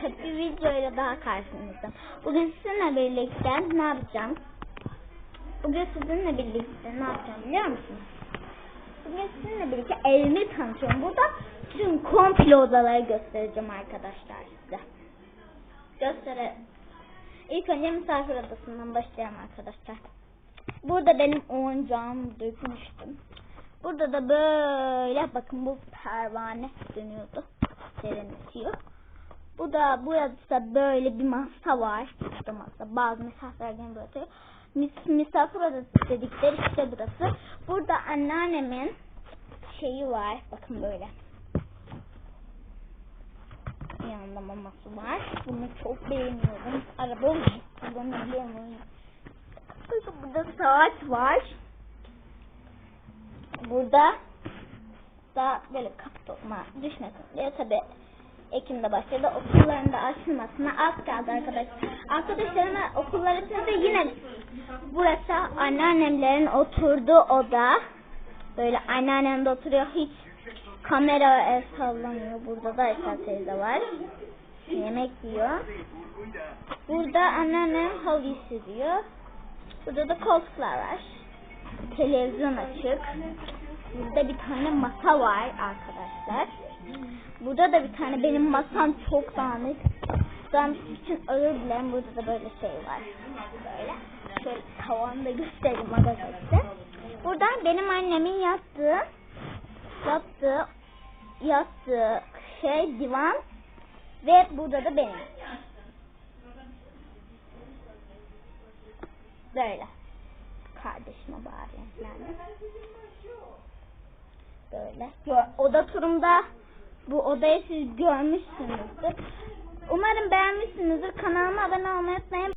tabii bir videoyla daha karşınızdayım. Bugün sizinle birlikte ne yapacağım? Bugün sizinle birlikte ne yapacağım biliyor musunuz? Bugün sizinle birlikte evimi tanıtıyorum. Burada tüm komple odaları göstereceğim arkadaşlar size. Gösterelim. İlk önce misafir odasından başlayalım arkadaşlar. Burada benim oyuncağımı dökmüştüm. Burada da böyle bakın bu pervane dönüyordu. Serinletiyor. Bu da burada böyle bir masa var. İşte masa. Bazı misafirler gelip oturuyor. Mis, misafir odası dedikleri işte burası. Burada anneannemin şeyi var. Bakın böyle. Yanında maması var. Bunu çok beğeniyorum. Araba mı? Kullanabiliyor muyum? Bakın burada saat var. Burada da böyle kapatma düşmesin diye tabi Ekim'de başladı. Okulların da açılmasına az kaldı arkadaşlar. Arkadaşlarıma okullar açıldı yine burası anneannemlerin oturduğu oda. Böyle anneannem de oturuyor hiç kamera el sallamıyor. Burada da Esra teyze var. Yemek yiyor. Burada anneannem halı sürüyor. Burada da koltuklar var. Televizyon açık. Burada bir tane masa var arkadaşlar. Burada da bir tane benim masam çok dağınık. Ben için ağır bilen burada da böyle şey var. Böyle. Şöyle tavanı da göstereyim magazette. Burada benim annemin yattığı yattığı yattığı şey divan ve burada da benim. Böyle. Kardeşime bari yani. Böyle. Oda turumda bu odayı siz görmüşsünüzdür. Umarım beğenmişsinizdir. Kanalıma abone olmayı unutmayın.